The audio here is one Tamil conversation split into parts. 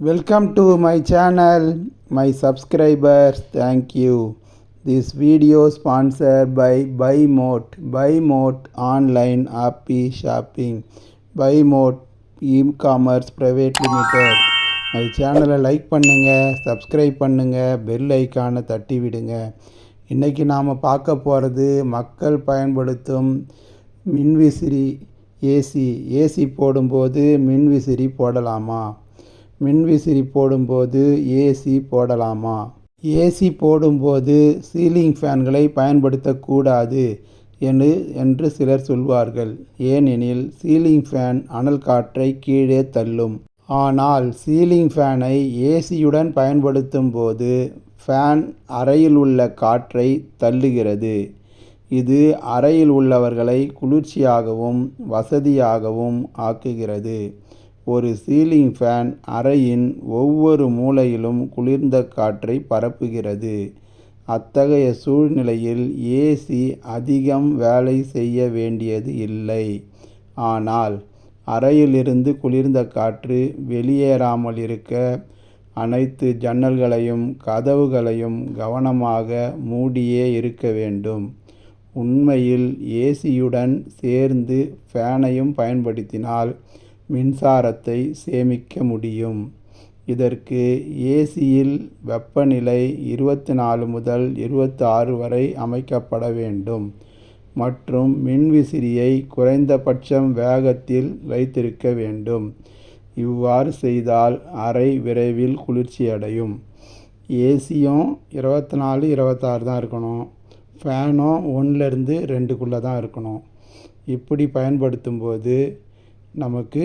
Welcome to my channel, my subscribers. Thank you. This video sponsored by BuyMote. BuyMote online happy shopping. BuyMote e-commerce private limited. My சேனலை லைக் பண்ணுங்கள் சப்ஸ்கிரைப் பண்ணுங்கள் பெல் ஐக்கானை தட்டி விடுங்க இன்றைக்கி நாம் பார்க்க போகிறது மக்கள் பயன்படுத்தும் மின்விசிறி ஏசி ஏசி போடும்போது மின்விசிறி போடலாமா மின்விசிறி போடும்போது ஏசி போடலாமா? ஏசி போடும்போது சீலிங் ஃபேன்களை பயன்படுத்தக்கூடாது என்று என்று சிலர் சொல்வார்கள். ஏனெனில் சீலிங் ஃபேன் அனல் காற்றை கீழே தள்ளும். ஆனால் சீலிங் ஃபேனை ஏசியுடன் பயன்படுத்தும் போது ஃபேன் அறையில் உள்ள காற்றை தள்ளுகிறது. இது அறையில் உள்ளவர்களை குளிர்ச்சியாகவும் வசதியாகவும் ஆக்குகிறது. ஒரு சீலிங் ஃபேன் அறையின் ஒவ்வொரு மூலையிலும் குளிர்ந்த காற்றை பரப்புகிறது. அத்தகைய சூழ்நிலையில் ஏசி அதிகம் வேலை செய்ய வேண்டியது இல்லை. ஆனால் அறையிலிருந்து குளிர்ந்த காற்று வெளியேறாமல் இருக்க அனைத்து ஜன்னல்களையும் கதவுகளையும் கவனமாக மூடியே இருக்க வேண்டும். உண்மையில் ஏசியுடன் சேர்ந்து ஃபேனையும் பயன்படுத்தினால் மின்சாரத்தை சேமிக்க முடியும். இதற்கு ஏசியில் வெப்பநிலை இருபத்தி நாலு முதல் இருபத்தி ஆறு வரை அமைக்கப்பட வேண்டும். மற்றும் மின்விசிறியை குறைந்தபட்சம் வேகத்தில் வைத்திருக்க வேண்டும். இவ்வாறு செய்தால் அறை விரைவில் குளிர்ச்சியடையும். ஏசியும் இருபத்தி நாலு இருபத்தாறு தான் இருக்கணும். ஃபேனும் ஒன்றுலேருந்து ரெண்டுக்குள்ளே தான் இருக்கணும். இப்படி பயன்படுத்தும் போது நமக்கு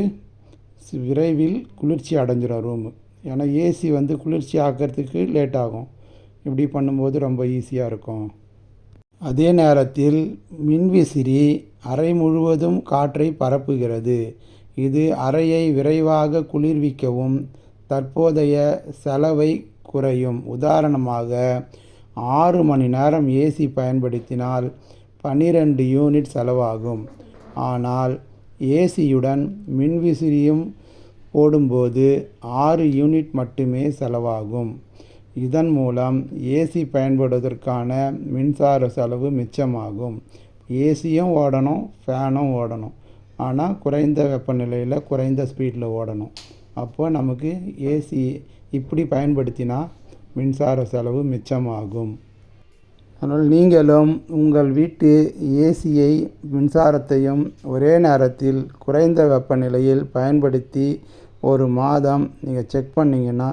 விரைவில் குளிர்ச்சி அடைஞ்சிடும் ரூமு ஏன்னா ஏசி வந்து குளிர்ச்சி ஆக்கிறதுக்கு லேட் ஆகும். இப்படி பண்ணும்போது ரொம்ப ஈஸியாக இருக்கும். அதே நேரத்தில் மின்விசிறி அறை முழுவதும் காற்றை பரப்புகிறது. இது அறையை விரைவாக குளிர்விக்கவும் தற்போதைய செலவை குறையும். உதாரணமாக ஆறு மணி நேரம் ஏசி பயன்படுத்தினால் பன்னிரெண்டு யூனிட் செலவாகும். ஆனால் ஏசியுடன் மின்விசிறியும் போடும்போது ஆறு யூனிட் மட்டுமே செலவாகும். இதன் மூலம் ஏசி பயன்படுவதற்கான மின்சார செலவு மிச்சமாகும். ஏசியும் ஓடணும் ஃபேனும் ஓடணும். ஆனால் குறைந்த வெப்பநிலையில் குறைந்த ஸ்பீடில் ஓடணும். அப்போ நமக்கு ஏசி இப்படி பயன்படுத்தினா மின்சார செலவு மிச்சமாகும். அதனால் நீங்களும் உங்கள் வீட்டு ஏசியை மின்சாரத்தையும் ஒரே நேரத்தில் குறைந்த வெப்பநிலையில் பயன்படுத்தி ஒரு மாதம் நீங்கள் செக் பண்ணிங்கன்னா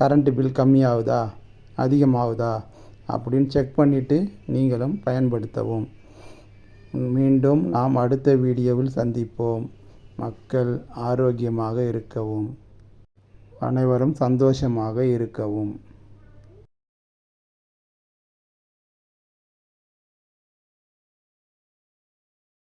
கரண்ட்டு பில் கம்மியாகுதா? அதிகமாகுதா? அப்படின்னு செக் பண்ணிவிட்டு நீங்களும் பயன்படுத்தவும். மீண்டும் நாம் அடுத்த வீடியோவில் சந்திப்போம். மக்கள் ஆரோக்கியமாக இருக்கவும். அனைவரும் சந்தோஷமாக இருக்கவும்.